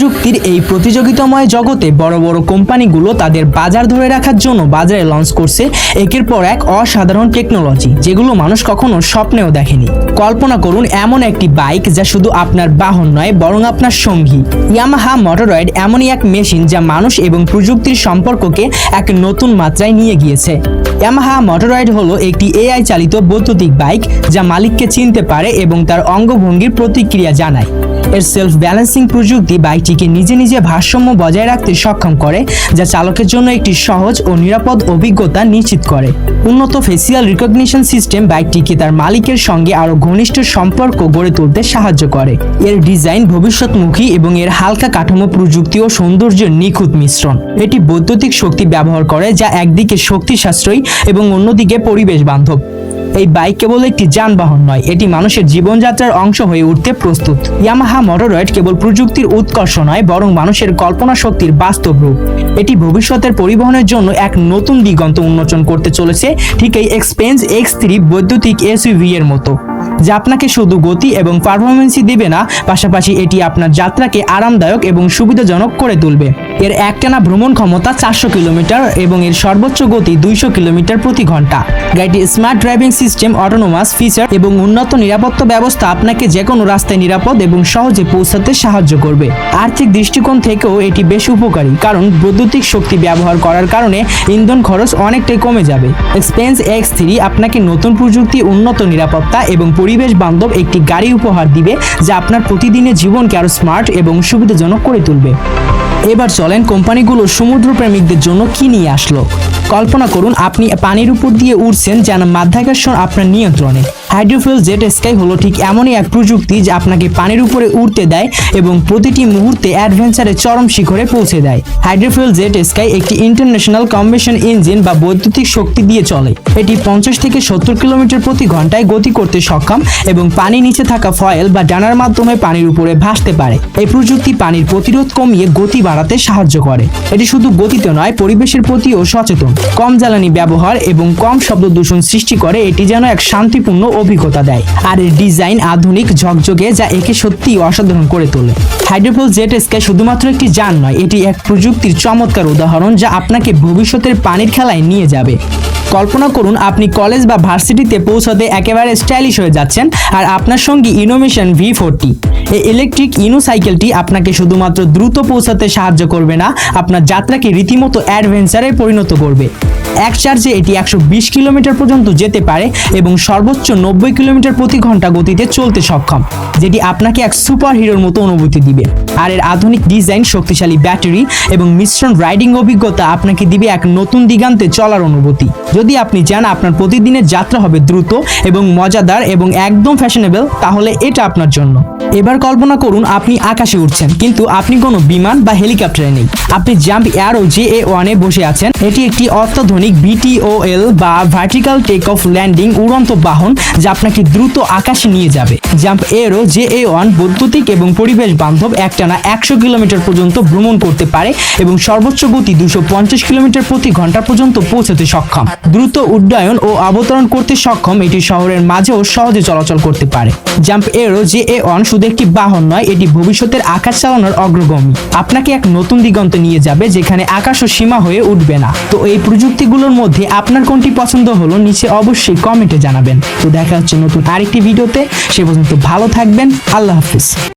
এই প্রতিযোগিতাময় জগতে বড় বড় কোম্পানিগুলো তাদের বাজার ধরে রাখার জন্য বাজারে লঞ্চ করছে। একের পর এক অসাধারণ টেকনোলজি যেগুলো মানুষ কখনো স্বপ্নেও দেখেনি। কল্পনা করুন, এমন একটি বাইক যা শুধু আপনার বাহন নয়, বরং আপনার সঙ্গী। ইয়ামাহা মোটরয়েড এমনই এক মেশিন যা মানুষ এবং প্রযুক্তির সম্পর্ককে এক নতুন মাত্রায় নিয়ে গিয়েছে। ইয়ামাহা মোটরয়েড হলো একটি এআই চালিত বৈদ্যুতিক বাইক যা মালিককে চিনতে পারে এবং তার অঙ্গভঙ্গির প্রতিক্রিয়া জানায়। এর সেলফ ব্যালেন্সিং প্রযুক্তি বাইকটিকে নিজে নিজে ভারসাম্য বজায় রাখতে সক্ষম করে, যা চালকের জন্য একটি সহজ ও নিরাপদ অভিজ্ঞতা নিশ্চিত করে। উন্নত ফেসিয়াল রিকগনিশন সিস্টেম বাইকটিকে তার মালিকের সঙ্গে আরও ঘনিষ্ঠ সম্পর্ক গড়ে তুলতে সাহায্য করে। এর ডিজাইন ভবিষ্যৎমুখী এবং এর হালকা কাঠামো প্রযুক্তি ও সৌন্দর্যের নিখুঁত মিশ্রণ। এটি বৈদ্যুতিক শক্তি ব্যবহার করে, যা একদিকে শক্তি সাশ্রয়ী এবং অন্যদিকে পরিবেশ বান্ধব। এই বাইক কেবল একটি যানবাহন নয়, এটি মানুষের জীবনযাত্রার অংশ হয়ে উঠতে প্রস্তুত। ইয়ামাহা মোটরয়েড কেবল প্রযুক্তির উৎকর্ষ নয়, বরং মানুষের কল্পনা শক্তির বাস্তব রূপ। এটি ভবিষ্যতের পরিবহনের জন্য এক নতুন দিগন্ত উন্মোচন করতে চলেছে, ঠিক এই এক্সপেন্স এক্স থ্রি বৈদ্যুতিক এসইভি এর মতো। যা আপনাকে শুধু গতি এবং পারফরমেন্সই দেবে না, পাশাপাশি এটি আপনার যাত্রাকে আরামদায়ক এবং সুবিধাজনক করে তুলবে। এর একটানা ভ্রমণ ক্ষমতা চারশো কিলোমিটার এবং এর সর্বোচ্চ গতি দুইশো কিলোমিটার প্রতি ঘণ্টা। গাড়িটির smart driving system autonomous feature এবং উন্নত নিরাপত্তা ব্যবস্থা আপনাকে যে কোনো রাস্তায় নিরাপদ এবং সহজে পৌঁছাতে সাহায্য করবে। আর্থিক দৃষ্টিকোণ থেকেও এটি বেশ উপকারী, কারণ বৈদ্যুতিক শক্তি ব্যবহার করার কারণে ইন্ধন খরচ অনেকটাই কমে যাবে। এক্সপেন্স এক্স থ্রি আপনাকে নতুন প্রযুক্তি, উন্নত নিরাপত্তা এবং পরিবেশ বান্ধব একটি গাড়ি উপহার দিবে, যা আপনার প্রতিদিনের জীবনকে আরও স্মার্ট এবং সুবিধাজনক করে তুলবে। এবার চলেন কোম্পানিগুলো সমুদ্র প্রেমিকদের জন্য কি নিয়ে আসলো। কল্পনা করুন, আপনি পানির উপর দিয়ে উড়ছেন যেন মাধ্যাকর্ষণ আপনার নিয়ন্ত্রণে। হাইড্রোফুয়েল জেট স্কাই হলো ঠিক এমনই এক প্রযুক্তি যা আপনাকে পানির উপরে উড়তে দেয় এবং প্রতিটি মুহূর্তে অ্যাডভেঞ্চারের চরম শিখরে পৌঁছে দেয়। হাইড্রোফুয়েল জেট স্কাই একটি ইন্টারন্যাশনাল কম্বেশন ইঞ্জিন বা বৈদ্যুতিক শক্তি দিয়ে চলে। এটি পঞ্চাশ থেকে সত্তর কিলোমিটার প্রতি ঘন্টায় গতি করতে সক্ষম এবং পানি নিচে থাকা ফয়েল বা ডানার মাধ্যমে পানির উপরে ভাসতে পারে। এই প্রযুক্তি পানির প্রতিরোধ কমিয়ে গতি বাড়াতে সাহায্য করে। এটি শুধু গতিতে নয়, পরিবেশের প্রতিও সচেতন। কম জ্বালানি ব্যবহার এবং কম শব্দ দূষণ সৃষ্টি করে, এটি যেন এক শান্তিপূর্ণ অভিজ্ঞতা দেয়। আর এর ডিজাইন আধুনিক, ঝকঝকে, যা একে সত্যিই অসাধারণ করে তোলে। হাইড্রোফোল জেট স্কাই শুধুমাত্র একটি যান নয়, এটি এক প্রযুক্তির চমৎকার উদাহরণ যা আপনাকে ভবিষ্যতের পানির খেলায় নিয়ে যাবে। কল্পনা করুন, আপনি কলেজ বা ভার্সিটিতে পৌঁছাতে একেবারে স্টাইলিশ হয়ে যাচ্ছেন আর আপনার সঙ্গে ইনোভেশন ভি ফোরটি। এই ইলেকট্রিক ইনো সাইকেলটি আপনাকে শুধুমাত্র দ্রুত পৌঁছাতে সাহায্য করবে না, আপনার যাত্রাকে রীতিমতো অ্যাডভেঞ্চারে পরিণত করবে। এক চার্জে এটি একশো বিশ কিলোমিটার পর্যন্ত যেতে পারে এবং সর্বোচ্চ নব্বই কিলোমিটার প্রতি ঘণ্টা গতিতে চলতে সক্ষম, যেটি আপনাকে এক সুপার হিরোর মতো অনুভূতি দিবে। আর এর আধুনিক ডিজাইন, শক্তিশালী ব্যাটারি এবং মিশ্রণ রাইডিং অভিজ্ঞতা আপনাকে দিবে এক নতুন দিগান্তে চলার অনুভূতি। যদি আপনি চান আপনার প্রতিদিনের যাত্রা হবে দ্রুত এবং মজাদার এবং একদম ফ্যাশনেবল তাহলে এটা আপনার জন্য। এবার কল্পনা করুন আপনি আকাশে উঠছেন, কিন্তু আপনি কোনো বিমান বা হেলিকপ্টারে নেই। আপনি জাম্প এয়ারো জে এ ওয়ানে বসে আছেন। এটি একটি অত্যাধুনিক বিটিওএল বা ভার্টিক্যাল টেক অফ ল্যান্ডিং উড়ন্ত বাহন যা আপনাকে দ্রুত আকাশে নিয়ে যাবে। Jump aero J A one বৈদ্যুতিক এবং পরিবেশ বান্ধব একটানা একশো কিলোমিটার পর্যন্ত ভ্রমণ করতে পারে এবং সর্বোচ্চ গতি দুশো পঞ্চাশ কিলোমিটার প্রতি ঘণ্টা পর্যন্ত পৌঁছাতে সক্ষম। দ্রুত উড্ডয়ন ও অবতরণ করতে সক্ষম এটি শহরের মাঝেও সহজে চলাচল করতে পারে। Jump aero J A one শুধু একটি বাহন নয়, এটি ভবিষ্যতের আকাশ চালানোর অগ্রগামী। আপনাকে এক নতুন দিগন্ত নিয়ে যাবে যেখানে আকাশ ও সীমা হয়ে উঠবে না। তো এই প্রযুক্তিগুলোর মধ্যে আপনার কোনটি পছন্দ হলো নিচে অবশ্যই কমেন্টে জানাবেন। তো দেখা হচ্ছে নতুন আরেকটি ভিডিওতে। সে পর্যন্ত ভালো থাকবেন। আল্লাহ হাফিজ।